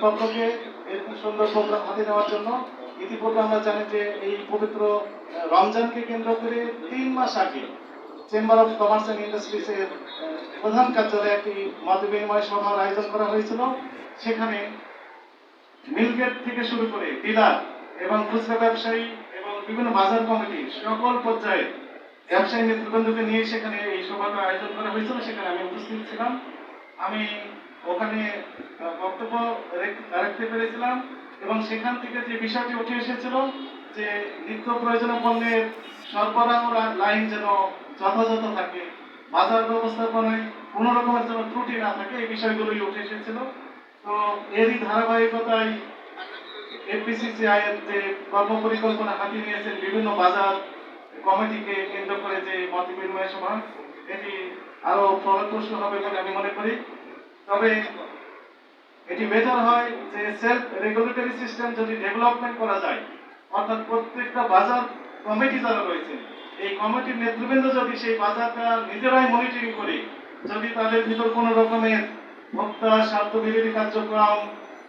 কর্তৃপক্ষকে এরকম সুন্দর প্রোগ্রাম হাতে নেওয়ার জন্য ইতিপূর্বে আমরা জানি যে এই পবিত্র রমজানকে কেন্দ্র করে তিন মাস আগে chamber of commerce and industries এর প্রধান কার্যালয়ে একটি মত বিনিময় সভার আয়োজন করা হয়েছিল। সেখানে মিলগেট থেকে শুরু করে ডিলার এবং খুচরা ব্যবসায়ী এবং বিভিন্ন বাজার কমিটি সকল পর্যায়ে ব্যবসায়ী নেতৃবৃন্দকে নিয়ে সেখানে এই সভাটা আয়োজন করা হয়েছিল। সেখানে আমি উপস্থিত ছিলাম। আমি ওখানে বক্তব্য রাখতে পেরেছিলাম এবং সেখান থেকে যে বিষয়টি উঠে এসেছিল যে নিত্য প্রয়োজনীয় পণ্যের সরবরাহ লাইন যেন যথাযথ থাকে, বাজার ব্যবস্থাপনায় কোনো রকমের যেন ত্রুটি না থাকে, এই বিষয়গুলোই উঠে এসেছিল। তো এরই ধারাবাহিকতায় এফবিসিসিআই এর যে কর্ম পরিকল্পনা হাতিয়ে নিয়েছেন বিভিন্ন বাজার কমিটিকে কেন্দ্র করে যে মত বিনিময় সভা, এটি আরও ফলপ্রসূ হবে বলে আমি মনে করি। তবে এটি বেটার হয় যে সেলফ রেগুলেটরি সিস্টেম যদি ডেভেলপমেন্ট করা যায়, অর্থাৎ প্রত্যেকটা বাজার কমিটি যারা রয়েছে, এই কমিটির নেতৃবৃন্দ যদি সেই বাজারটা নিজেরাই মনিটরিং করে, যদি তাদের ভিতর কোনো রকমের ভোক্তা স্বার্থ বিরোধী কার্যক্রম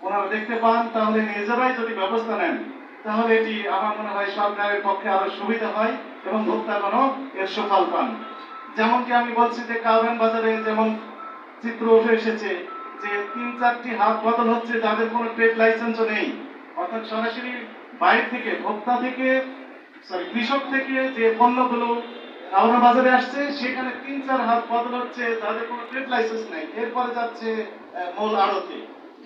ওনারা দেখতে পান, তাহলে নিজেরাই যদি ব্যবস্থা নেন, তাহলে এটি আমার মনে হয় সরকারের পক্ষে আরও সুবিধা হয় এবং ভোক্তাগণও এর সুফল পান। যেমনকি আমি বলছি যে কাউরান বাজারে যেমন চিত্র উঠে এসেছে যে তিন চারটি হাত বদল হচ্ছে যাদের কোনো ট্রেড লাইসেন্সও নেই। অর্থাৎ সরাসরি বাইরে থেকে, ভোক্তা থেকে সরি কৃষক থেকে যে পণ্যগুলো কাউরা বাজারে আসছে, সেখানে তিন চার হাত বদল হচ্ছে যাদের কোনো ট্রেড লাইসেন্স নেই। এরপরে যাচ্ছে মূল আড়তে।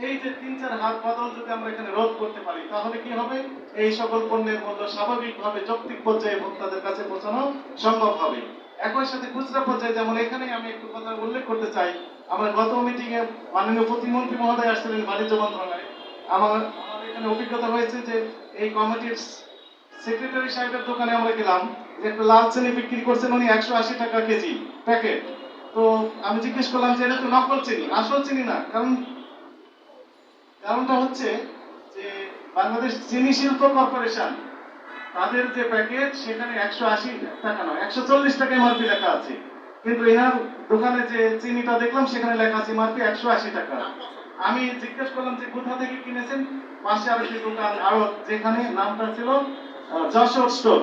এই যে তিন চার হাত বদল যদি আমরা এখানে রোধ করতে পারি, তাহলে কি হবে? এই সকল পণ্যের মূল্য স্বাভাবিকভাবে যৌক্তিক পর্যায়ে ভোক্তাদের কাছে পৌঁছানো সম্ভব হবে। একই সাথে খুচরা পর্যায়ে যেমন এখানে আমি একটু কথা উল্লেখ করতে চাই, আমার গত মিটিং এ মাননীয় প্রতিমন্ত্রী মহোদয় আসছিলেন বাণিজ্য মন্ত্রণালয়ে। আমার এখানে অভিজ্ঞতা হয়েছে যে এই কমিটির সেক্রেটারি সাহেবের দোকানে আমরা গেলাম, যে একটা লাল চিনি বিক্রি করছেন উনি একশো আশি টাকা কেজি প্যাকেট। তো আমি জিজ্ঞেস করলাম যে এটা তো নকল চিনি, আসল চিনি না। কারণ, কারণটা হচ্ছে যে বাংলাদেশ চিনি শিল্প কর্পোরেশন তাদের যে প্যাকেজ সেখানে একশো আশি টাকা নয়, একশো চল্লিশ টাকা এমআরপি লেখা আছে। কিন্তু এনার দোকানে যে চিনিটা দেখলাম, সেখানে লেখা আছে এমআরপি একশো আশি টাকা। আমি জিজ্ঞেস করলাম যে, কোথা থেকে কিনেছেন? পাশে আরেকটি দোকান, আরও যেখানে নামটা ছিল যশোর স্টোর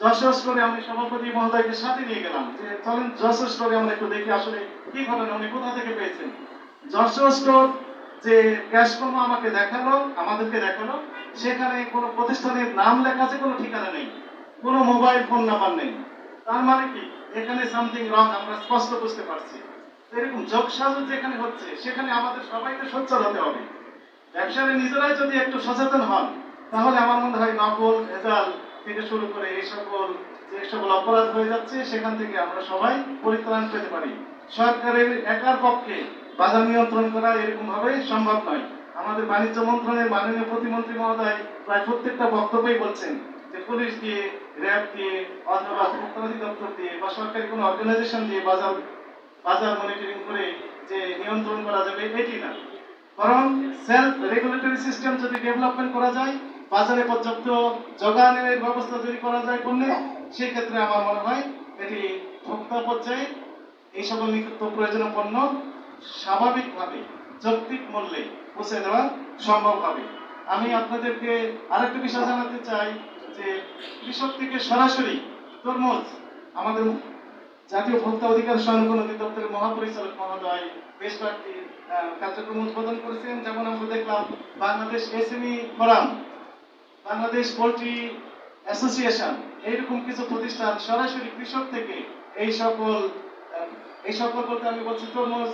যশোর স্টোরে আমি সভাপতি মহোদয়কে সাথে নিয়ে গেলাম যে, চলেন যশোর স্টোরে আমরা একটু দেখি আসলে কি ঘটনা, উনি কোথা থেকে পেয়েছেন? যশোর স্টোর যে ক্যাশ আমাকে দেখাল, আমাদেরকে দেখাল সেখানে কোনো প্রতিষ্ঠানের নাম লেখা আছে, কোনো ঠিকানা নেই, কোনো মোবাইল ফোন নাম্বার নেই। তার মানে কি? এখানে সামথিং রং আমরা স্পষ্ট বুঝতে পারছি। এরকম যোগসাজু যেখানে হচ্ছে, সেখানে আমাদের সবাইকে সোচ্চার হতে হবে। ব্যবসায়ী নিজেরাই যদি একটু সচেতন হন, তাহলে আমার মনে হয় নকল, ভেজাল থেকে শুরু করে এই সকল যে সকল অপরাধ হয়ে যাচ্ছে, সেখান থেকে আমরা সবাই পরিত্রাণ পেতে পারি। সরকারের একার পক্ষে বাজার নিয়ন্ত্রণ করা এরকম ভাবে সম্ভব নয়। আমাদের বাণিজ্য মন্ত্রণালয়ের মাননীয় প্রতিমন্ত্রী মহোদয় প্রায় প্রত্যেকটা বক্তব্যই বলছেন যে পুলিশ দিয়ে, র্যাব দিয়ে, অথবা ভোক্তা অধিদপ্তর দিয়ে বা সরকারি কোনো অর্গানাইজেশন দিয়ে বাজার বাজার মনিটরিং করে যে নিয়ন্ত্রণ করা যাবে, এটি না। বরং সেলফ রেগুলেটরি সিস্টেম যদি ডেভেলপমেন্ট করা যায়, বাজারে পর্যাপ্ত যোগানের ব্যবস্থা যদি করা যায় পণ্যে, সেক্ষেত্রে আমার মনে হয় এটি ভোক্তা পর্যায়ে এই সকল নিত্য প্রয়োজনীয় পণ্য স্বাভাবিকভাবে যৌক্তিক মূল্যে পৌঁছে দেওয়া সম্ভব হবে। আমি আপনাদেরকে আরেকটা বিষয় জানাতে চাই যে কৃষক থেকে সরাসরি তরমুজ আমাদের জাতীয় ভোক্তা অধিকার সংরক্ষণ অধিদপ্তরের মহাপরিচালক মহোদয় বেশ কয়েকটি কার্যক্রম উদ্বোধন করেছেন। যেমন আমরা দেখলাম Bangladesh SME forum, Bangladesh poultry association, এইরকম কিছু প্রতিষ্ঠান সরাসরি কৃষক থেকে এই সকল এই সকল বলতে আমি বলছি তরমুজ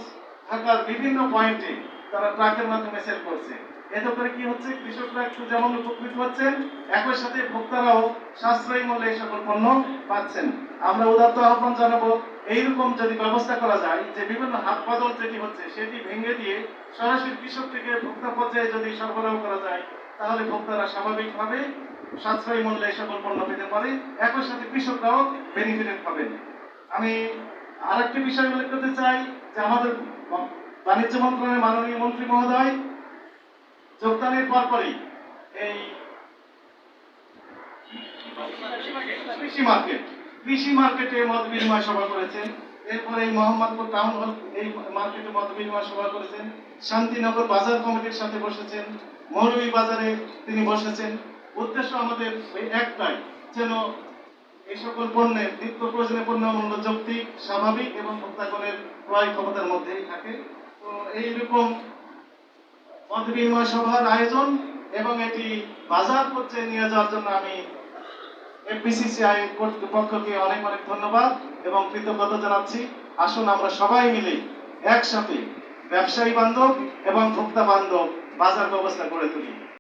ঢাকার বিভিন্ন পয়েন্টে তারা ট্রাকের মাধ্যমে সেল করছে। এতে করে কি হচ্ছে? কৃষকরা একটু যেমন উপকৃত হচ্ছেন, একই সাথে ভোক্তারাও সাশ্রয়ী মূল্যে এই সকল পণ্য পাচ্ছেন। আমরা উদাত্ত আহ্বান জানাব, এইরকম যদি ব্যবস্থা করা যায় যে বিভিন্ন হাত বদল যেটি হচ্ছে, সেটি ভেঙে দিয়ে সরাসরি কৃষক থেকে ভোক্তা পর্যায়ে যদি সরবরাহ করা যায়, তাহলে ভোক্তারা স্বাভাবিকভাবে সাশ্রয়ী মূল্যে এই সকল পণ্য পেতে পারে, একই সাথে কৃষকরাও বেনিফিটেড পাবেন। আমি আরেকটি বিষয় উল্লেখ করতে চাই যে আমাদের বাণিজ্য মন্ত্রণালয়ের মাননীয় মন্ত্রী মহোদয়, যোগদানের পরপরই এই কৃষি মার্কেট, কৃষি মার্কেটে মত বিনিময় সভা করেছেন। এরপরে এই মোহাম্মদপুর টাউন হল এই মার্কেটে মত বিনিময় সভা করেছেন। শান্তিনগর বাজার কমিটির সাথে বসেছেন। মৌলভী বাজারে তিনি বসেছেন। উদ্দেশ্য আমাদের ওই একটাই, যেন এই সকল পণ্যের নিত্য প্রয়োজনীয় পণ্য মূল্য যৌক্তিক, স্বাভাবিক এবং ভোক্তাগণের ক্রয় ক্ষমতার মধ্যেই থাকে। তো এইরকম মত সভার আয়োজন এবং এটি বাজার পর্যায়ে নিয়ে যাওয়ার জন্য আমি এফবিসিসিআই কর্তৃপক্ষকে অনেক অনেক ধন্যবাদ এবং কৃতজ্ঞতা জানাচ্ছি। আসুন আমরা সবাই মিলে একসাথে ব্যবসায়ী বান্ধব এবং ভোক্তা বান্ধব বাজার ব্যবস্থা গড়ে তুলি।